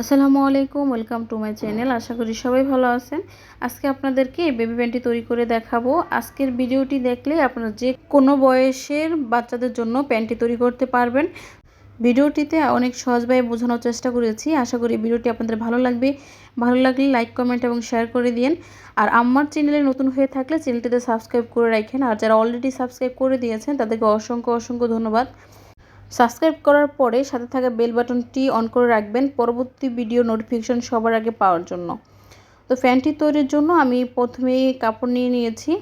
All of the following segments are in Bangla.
আসসালামু আলাইকুম, ওয়েলকাম টু মাই চ্যানেল। আশা করি সবাই ভালো আছেন। আজকে আপনাদেরকে বেবি প্যান্টটি তৈরি করে দেখাবো। আজকের ভিডিওটি দেখলে আপনারা যে কোনো বয়সের বাচ্চাদের জন্য প্যান্টটি তৈরি করতে পারবেন। ভিডিওটিতে অনেক সহজভাবে বোঝানোর চেষ্টা করেছি। আশা করি ভিডিওটি আপনাদের ভালো লাগবে। ভালো লাগলে লাইক, কমেন্ট এবং শেয়ার করে দিন আর আমার চ্যানেলে নতুন হয়ে থাকলে চ্যানেলটিতে সাবস্ক্রাইব করে রাখেন। আর যারা অলরেডি সাবস্ক্রাইব করে দিয়েছেন, তাদেরকে অসংখ্য অসংখ্য ধন্যবাদ। সাবস্ক্রাইব করার পরে সাথে থাকা বেল বাটনটি অন করে রাখবেন পরবর্তী ভিডিও নোটিফিকেশন সবার আগে পাওয়ার জন্য। তো ফ্যানটি তৈরির জন্য আমি প্রথমেই কাপড় নিয়ে নিয়েছি।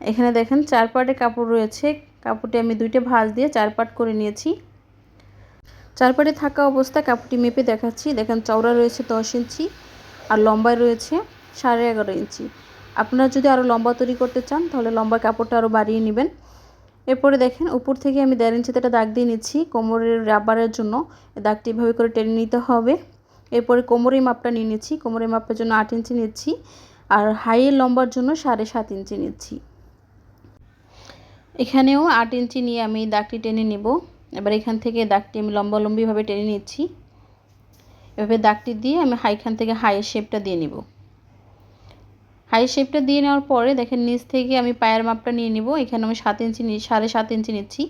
এখানে দেখেন চার পাটে কাপড় রয়েছে। কাপড়টি আমি দুইটা ভাঁজ দিয়ে চার পাট করে নিয়েছি। চার পাটে থাকা অবস্থায় কাপড়টি মেপে দেখাচ্ছি। দেখেন চওড়া রয়েছে দশ ইঞ্চি আর লম্বায় রয়েছে সাড়ে এগারো ইঞ্চি। আপনারা যদি আরও লম্বা তৈরি করতে চান, তাহলে লম্বা কাপড়টা আরও বাড়িয়ে নেবেন। এরপরে দেখেন, উপর থেকে আমি দেড় ইঞ্চিতে একটা দাগ দিয়ে নিচ্ছি, কোমরের রাবারের জন্য। দাগটি এভাবে করে টেনে নিতে হবে। এরপরে কোমরের মাপটা নিয়ে নিচ্ছি, কোমরের মাপের জন্য আট ইঞ্চি নিচ্ছি আর হাইয়ের লম্বার জন্য সাড়ে সাত ইঞ্চি নিচ্ছি। এখানেও আট ইঞ্চি নিয়ে আমি দাগটি টেনে নেব। এবার এখান থেকে দাগটি আমি লম্বালম্বিভাবে টেনে নিচ্ছি। এভাবে দাগটি দিয়ে আমি হাইখান থেকে হাইয়ের শেপটা দিয়ে নেব। হাই শেপটা দিয়ে নেওয়ার পরে দেখেন নিচ থেকে আমি পায়ের মাপটা নিয়ে নিব। এখানে আমি সাত ইঞ্চি সাড়ে সাত ইঞ্চি নিচ্ছি।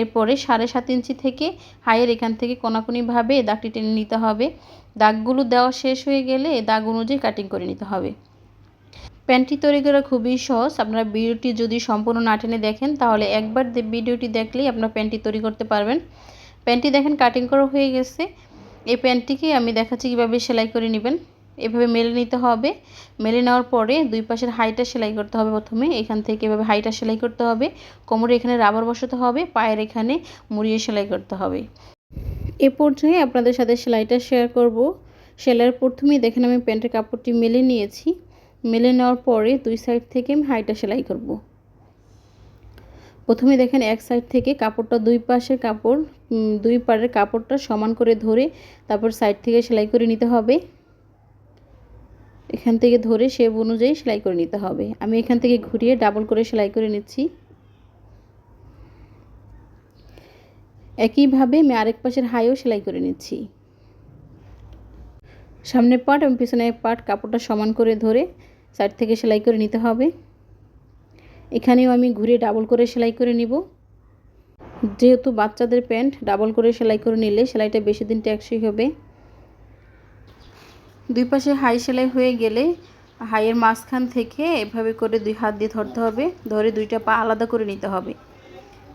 এরপরে সাড়ে সাত ইঞ্চি থেকে হাইয়ের এখান থেকে কোনাকুনিভাবে দাগটি টেনে নিতে হবে। দাগগুলো দেওয়া শেষ হয়ে গেলে দাগ অনুযায়ী কাটিং করে নিতে হবে। প্যান্টটি তৈরি করা খুবই সহজ। আপনারা ভিডিওটি যদি সম্পূর্ণ না টেনে দেখেন, তাহলে একবার ভিডিওটি দেখলেই আপনারা প্যান্টটি তৈরি করতে পারবেন। প্যান্টটি দেখেন কাটিং করা হয়ে গেছে। এই প্যান্টটিকে আমি দেখাচ্ছি কীভাবে সেলাই করে নেবেন। এভাবে মেলে নিতে হবে। মেলে নেওয়ার পরে দুই পাশের হাইটা সেলাই করতে হবে প্রথমে। এখান থেকে এভাবে হাইটা সেলাই করতে হবে। কোমরে এখানে রাবার বসাতে হবে। পায়ের এখানে মুড়িয়ে সেলাই করতে হবে। এ পর্যায়ে আপনাদের সাথে সেলাইটা শেয়ার করব। সেলাইয়ের প্রথমেই দেখেন আমি প্যান্টের কাপড়টি মেলে নিয়েছি। মেলে নেওয়ার পরে দুই সাইড থেকে আমি হাইটা সেলাই করব। প্রথমে দেখেন এক সাইড থেকে কাপড়টা দুই পাশের কাপড় দুই পাড়ের কাপড়টা সমান করে ধরে তারপর সাইড থেকে সেলাই করে নিতে হবে। এখান থেকে ধরে শেপ অনুযায়ী সেলাই করে নিতে হবে। আমি এখান থেকে ঘুরিয়ে ডাবল করে সেলাই করে নিচ্ছি। একইভাবে আমি আরেক পাশের হাইও সেলাই করে নিচ্ছি। সামনের পার্ট এবং পিছনের পার্ট কাপড়টা সমান করে ধরে সাইড থেকে সেলাই করে নিতে হবে। এখানেও আমি ঘুরে ডাবল করে সেলাই করে নিব। যেহেতু বাচ্চাদের প্যান্ট ডাবল করে সেলাই করে নিলে সেলাইটা বেশি দিন ট্যাক্সই হবে। দুই পাশে হাই সেলাই হয়ে গেলে হাইয়ের মাঝখান থেকে এভাবে করে দুই হাত দিয়ে ধরতে হবে। ধরে দুইটা পা আলাদা করে নিতে হবে।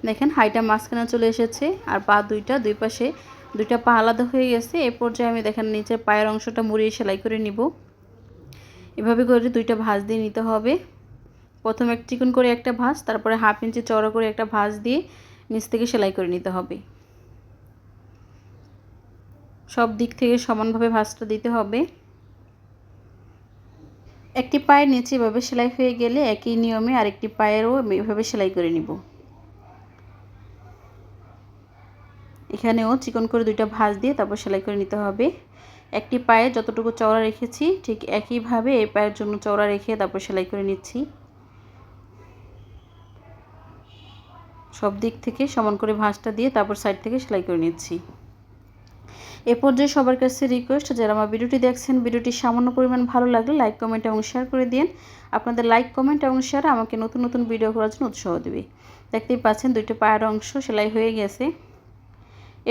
দেখেন হাইটা মাঝখানে চলে এসেছে আর পা দুইটা দুই পাশে দুইটা পা আলাদা হয়ে গেছে। এ পর্যায়ে আমি দেখেন নিচের পায়ের অংশটা মুড়িয়ে সেলাই করে নিব। এভাবে করে দুইটা ভাঁজ দিয়ে নিতে হবে। প্রথমে এক চিকন করে একটা ভাঁজ, তারপরে হাফ ইঞ্চি চড়া করে একটা ভাঁজ দিয়ে নিচ থেকে সেলাই করে নিতে হবে। সব দিক থেকে সমানভাবে ভাঁজটা দিতে হবে। একটি পায়ের নিচে এভাবে সেলাই হয়ে গেলে একই নিয়মে আরেকটি পায়েরও এভাবে সেলাই করে নিব। এখানেও চিকন করে দুইটা ভাঁজ দিয়ে তারপর সেলাই করে নিতে হবে। একটি পায়ে যতটুকু চওড়া রেখেছি, ঠিক একইভাবে এই পায়ের জন্য চওড়া রেখে তারপর সেলাই করে নিচ্ছি। সব দিক থেকে সমান করে ভাঁজটা দিয়ে তারপর সাইড থেকে সেলাই করে নিচ্ছি। এ পর্যায়ে সবার কাছে রিকোয়েস্ট যারা আমার ভিডিওটি দেখছেন, ভিডিওটি সামান্য পরিমাণ ভালো লাগলে লাইক কমেন্ট এবং শেয়ার করে দিন। আপনাদের লাইক কমেন্ট এবং শেয়ার আমাকে নতুন নতুন ভিডিও করার জন্য উৎসাহ দেবে। দেখতেই পাচ্ছেন দুইটা পায়ের অংশ সেলাই হয়ে গেছে।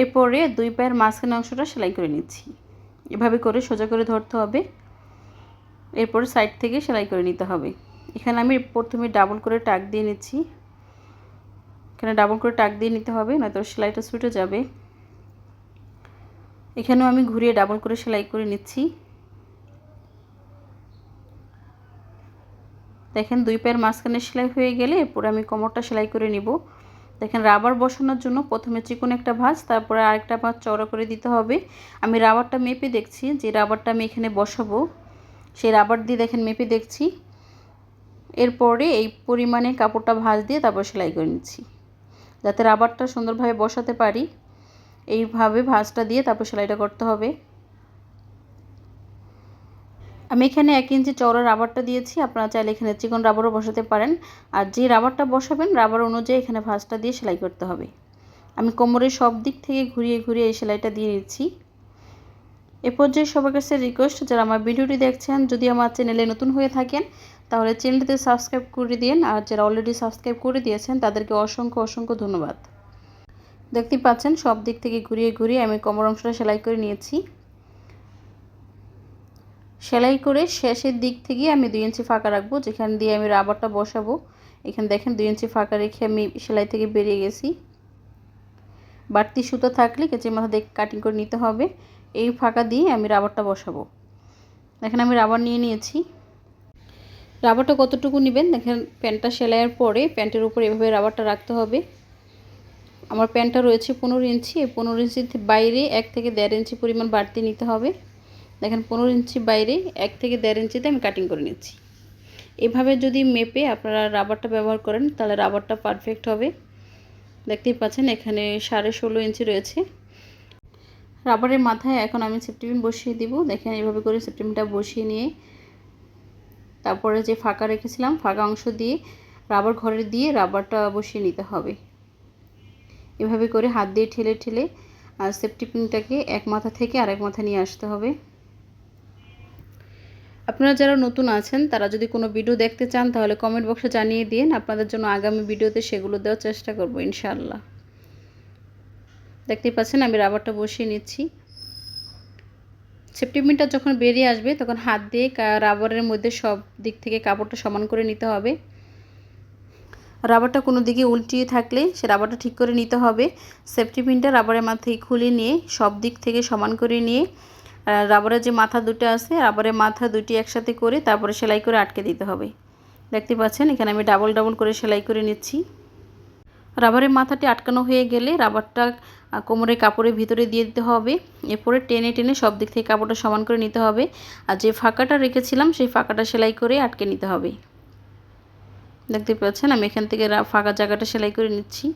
এরপরে দুই পায়ের মাঝখানে অংশটা সেলাই করে নিচ্ছি। এভাবে করে সোজা করে ধরতে হবে। এরপরে সাইড থেকে সেলাই করে নিতে হবে। এখানে আমি প্রথমে ডাবল করে টাক দিয়ে নিচ্ছি। এখানে ডাবল করে টাক দিয়ে নিতে হবে, নয়তো সেলাইটা ছুটে যাবে। এখানেও আমি ঘুরিয়ে ডাবল করে সেলাই করে নিচ্ছি। দেখেন দুই পায়ের মাঝখানে সেলাই হয়ে গেলে এরপরে আমি কোমরটা সেলাই করে নিব। দেখেন রাবার বসানোর জন্য প্রথমে চিকন একটা ভাঁজ, তারপরে আরেকটা ভাঁজ চওড়া করে দিতে হবে। আমি রাবারটা মেপে দেখছি যে রাবারটা আমি এখানে বসাবো। সেই রাবার দিয়ে দেখেন মেপে দেখছি। এরপরে এই পরিমাণে কাপড়টা ভাঁজ দিয়ে তারপর সেলাই করে নিচ্ছি। যাতে রাবারটা সুন্দরভাবে বসাতে পারি। এইভাবে ভাঁজটা দিয়ে তারপর সেলাইটা করতে হবে। আমি এখানে এক ইঞ্চি চওড়া রাবারটা দিয়েছি, আপনারা চাইলে এখানে চিকন রাবারও বসাতে পারেন। আর যে রাবারটা বসাবেন, রাবার অনুযায়ী এখানে ভাঁজটা দিয়ে সেলাই করতে হবে। আমি কোমরের সব দিক থেকে ঘুরিয়ে ঘুরিয়ে এই সেলাইটা দিয়ে নিচ্ছি। এ পর্যায়ে সবার কাছে রিকোয়েস্ট যারা আমার ভিডিওটি দেখছেন, যদি আমার চ্যানেলে নতুন হয়ে থাকেন, তাহলে চ্যানেলটিতে সাবস্ক্রাইব করে দিন আর যারা অলরেডি সাবস্ক্রাইব করে দিয়েছেন, তাদেরকে অসংখ্য অসংখ্য ধন্যবাদ। দেখতেই পাচ্ছেন, সব দিক থেকে ঘুরিয়ে ঘুরিয়ে আমি কোমর অংশটা সেলাই করে নিয়েছি। সেলাই করে শেষের দিক থেকে আমি দুই ইঞ্চি ফাঁকা রাখব, যেখান দিয়ে আমি রাবারটা বসাবো। এখানে দেখেন দুই ইঞ্চি ফাঁকা রেখে আমি সেলাই থেকে বেরিয়ে গেছি। বাড়তি সুতো থাকলে কেঁচে মাথা দিয়ে কাটিং করে নিতে হবে। এই ফাঁকা দিয়ে আমি রাবারটা বসাবো। দেখেন আমি রাবার নিয়ে নিয়েছি। রাবারটা কতটুকু নেবেন? দেখেন প্যান্টটা সেলাইয়ের পরে প্যান্টের উপরে এভাবে রাবারটা রাখতে হবে। আমার প্যান্টটা রয়েছে পনেরো ইঞ্চি, এই পনেরো ইঞ্চির বাইরে এক থেকে দেড় ইঞ্চি পরিমাণ বাড়তি নিতে হবে। দেখেন, পনেরো ইঞ্চি বাইরে এক থেকে দেড় ইঞ্চিতে আমি কাটিং করে নিচ্ছি। এভাবে যদি মেপে আপনারা রাবারটা ব্যবহার করেন, তাহলে রাবারটা পারফেক্ট হবে। দেখতেই পাচ্ছেন, এখানে সাড়ে ষোলো ইঞ্চি রয়েছে। রাবারের মাথায় এখন আমি সেপ্টিপিন বসিয়ে দিব। দেখেন, এইভাবে করে সেপ্টিপিনটা বসিয়ে নিয়ে তারপরে যে ফাঁকা রেখেছিলাম, ফাঁকা অংশ দিয়ে রাবার ঘরে দিয়ে রাবারটা বসিয়ে নিতে হবে। এভাবে করে হাত দিয়ে ঠেলে ঠেলে আর সেপ্টিপিনটাকে এক মাথা থেকে আরেক মাথা নিয়ে আসতে হবে। আপনারা যারা নতুন আছেন, তারা যদি কোনো ভিডিও দেখতে চান, তাহলে কমেন্ট বক্সে জানিয়ে দিন। আপনাদের জন্য আগামী ভিডিওতে সেগুলো দেওয়ার চেষ্টা করব, ইনশাআল্লাহ। দেখতেই পাচ্ছেন, আমি রাবারটা বসিয়ে নিচ্ছি। সেপ্টিপিনটা যখন বেরিয়ে আসবে, তখন হাত দিয়ে রাবারের মধ্যে সব দিক থেকে কাপড়টা সমান করে নিতে হবে। রাবারটা কোনো দিকে উল্টিয়ে থাকলে সে রাবারটা ঠিক করে নিতে হবে। সেফটি পিনটা রাবারের মাথায় খুলে নিয়ে, সব দিক থেকে সমান করে নিয়ে রাবারের যে মাথা দুটো আছে, রাবারের মাথা দুটি একসাথে করে তারপরে সেলাই করে আটকে দিতে হবে। দেখতে পাচ্ছেন, এখানে আমি ডাবল ডাবল করে সেলাই করে নিচ্ছি। রাবারের মাথাটি আটকানো হয়ে গেলে রাবারটা কোমরের কাপড়ের ভিতরে দিয়ে দিতে হবে। এরপরে টেনে টেনে সব দিক থেকে কাপড়টা সমান করে নিতে হবে। আর যে ফাঁকাটা রেখেছিলাম, সেই ফাঁকাটা সেলাই করে আটকে নিতে হবে। দেখতে পাচ্ছেন, আমি এখান থেকে ফাঁকা জায়গাটা সেলাই করে নিচ্ছি।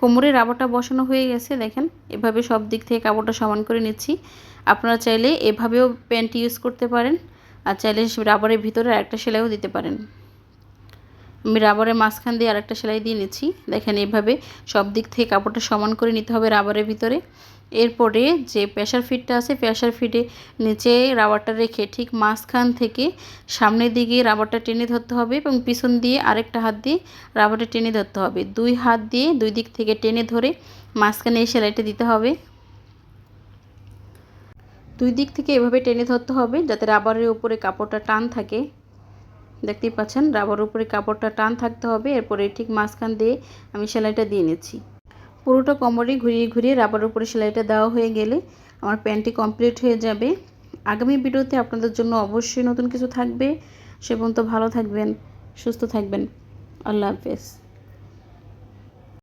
কোমরে রাবারটা বসানো হয়ে গেছে, দেখেন, এভাবে সব দিক থেকে কাপড়টা সমান করে নিচ্ছি। আপনারা চাইলে এভাবেও প্যান্ট ইউজ করতে পারেন, আর চাইলে রাবারের ভিতরে আরেকটা সেলাইও দিতে পারেন। আমি রাবারের মাঝখান দিয়ে আরেকটা সেলাই দিয়ে নিচ্ছি, দেখেন, এভাবে সব দিক থেকে কাপড়টা সমান করে নিতে হবে রাবারের ভিতরে। এরপরে যে প্রেশার ফিটটা আছে প্রেশার ফিটে নিচে রাবারটা রেখে ঠিক মাঝখান থেকে সামনের দিকে রাবারটা টেনে ধরতে হবে এবং পিছন দিয়ে আরেকটা হাত দিয়ে রাবারটা টেনে ধরতে হবে। দুই হাত দিয়ে দুই দিক থেকে টেনে ধরে মাঝখানে এই সেলাইটা দিতে হবে। দুই দিক থেকে এভাবে টেনে ধরতে হবে যাতে রাবারের উপরে কাপড়টা টান থাকে। দেখতেই পাচ্ছেন রাবার উপরে কাপড়টা টান থাকতে হবে। এরপরে ঠিক মাঝখান দিয়ে আমি সেলাইটা দিয়ে নিচ্ছি। পুরোটা কোমরে ঘুরিয়ে ঘুরিয়ে রাবার উপরে সেলাইটা দেওয়া হয়ে গেলে আমার প্যান্টটি কমপ্লিট হয়ে যাবে। আগামী ভিডিওতে আপনাদের জন্য অবশ্যই নতুন কিছু থাকবে। সে পর্যন্ত ভালো থাকবেন, সুস্থ থাকবেন। আল্লাহ হাফেজ।